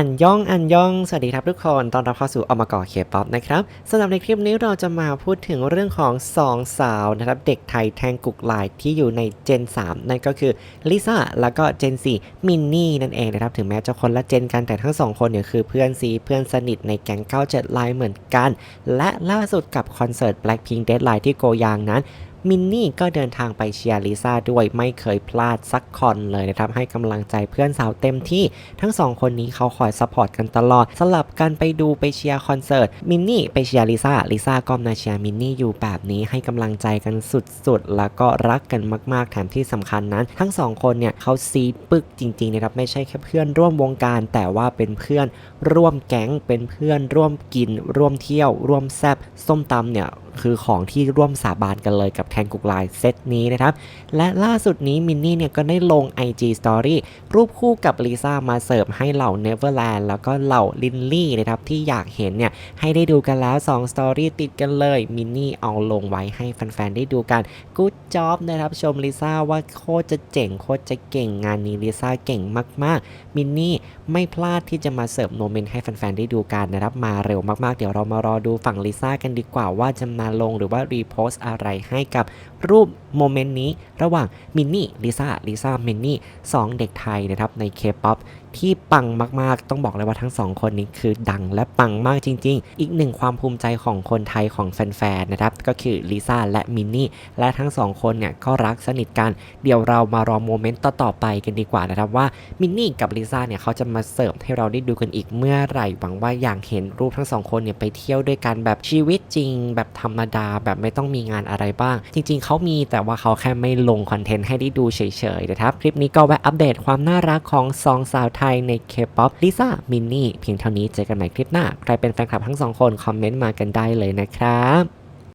อันย่องอันย่อง สวัสดีครับทุกคนตอนรับเข้าสู่อมกอเคป๊อปนะครับสำหรับในคลิปนี้เราจะมาพูดถึงเรื่องของสองสาวนะครับเด็กไทยแทงกุกลายที่อยู่ในเจน 3 นั่นก็คือลิซ่าแล้วก็เจน 4 มินนี่นั่นเองนะครับถึงแม้จะคนละเจนกันแต่ทั้งสองคนเนี่ยคือเพื่อนซีเพื่อนสนิทในแก๊ง97ไลน์เหมือนกัน และล่าสุดกับคอนเสิร์ต Blackpink Deadline ที่โกยางนั้น มินนี่ก็เดินทางไปเชียร์ลิซ่าด้วยไม่เคยพลาดสักคอนเลยนะครับให้กำลังใจเพื่อนสาวเต็มที่ทั้งสองคนนี้เขาคอยซัพพอร์ตกันตลอด สลับกันไปดูไปเชียร์คอนเสิร์ตมินนี่ไปเชียร์ลิซ่าลิซ่าก็มาเชียร์มินนี่อยู่แบบนี้ให้กำลังใจกันสุดๆ แล้วก็รักกันมากๆแถมที่สำคัญนั้น ทั้งสองคนเนี่ยเขาซีปึกจริงๆนะครับไม่ใช่แค่เพื่อนร่วมวงการ แต่ว่าเป็นเพื่อนร่วมแก๊งเป็นเพื่อนร่วมกิน ร่วมเที่ยว ร่วมแซบส้มตำเนี่ย คือของที่ร่วมสาบานกันเลยกับแทงกุกไลน์เซตนี้นะครับ และล่าสุดนี้มินนี่เนี่ยก็ได้ลง IG Story รูปคู่กับลิซ่ามาเสิร์ฟให้เหล่า Neverland แล้วก็เหล่าลินลี่นะครับที่อยากเห็นเนี่ยให้ได้ดูกันแล้ว2 Story ติดกันเลยมินนี่เอาลงไว้ให้แฟนๆได้ดูกัน Good job นะครับชมลิซ่าว่าโคตรจะเจ๋งโคตรจะเก่งงานนี้ลิซ่าเก่งมากๆ มินนี่ไม่พลาดที่จะมาเสิร์ฟโมเมนต์ให้แฟนๆได้ดูกันนะครับมาเร็วมากๆ เดี๋ยวเรามารอดูฝั่งลิซ่ากันดีกว่าว่าจะมาลงหรือว่ารีโพสต์อะไรให้กับรูปโมเมนต์นี้ ระหว่างมินนี่ลิซ่าลิซ่ามินนี่สองเด็กไทยนะครับในเคป๊อปที่ปังมากๆ ต้องบอกเลยว่าทั้งสองคนนี้คือดังและปังมากจริง ๆ อีกหนึ่งความภูมิใจของคนไทยของแฟนๆนะครับ ก็คือลิซ่าและมินนี่และทั้งสองคนเนี่ยก็รักสนิทกัน เดี๋ยวเรามารอโมเมนต์ต่อๆไปกันดีกว่านะครับว่ามินนี่กับลิซ่าเนี่ยเขาจะมาเสิร์ฟให้เราได้ดูกันอีกเมื่อไหร่หวังว่าอย่ากเห็นรูปทั้งสองคนเนี่ยไปเที่ยวด้วยกันแบบชีวิตจริง แบบธรรมดาแบบไม่ต้องมีงานอะไรบ้าง จริง ๆเขามีแต่ว่าเขาแค่ไม่ลงคอนเทนต์ให้ได้ดูเฉยๆนะครับคลิปนี้ก็แวะอัปเดตความน่ารักของสองสาวไทยใน K-POP ลิซ่ามินนี่เพียงเท่านี้เจอกันใหม่คลิปหน้า ใครเป็นแฟนคลับทั้งสองคนคอมเมนต์มากันได้เลยนะครับ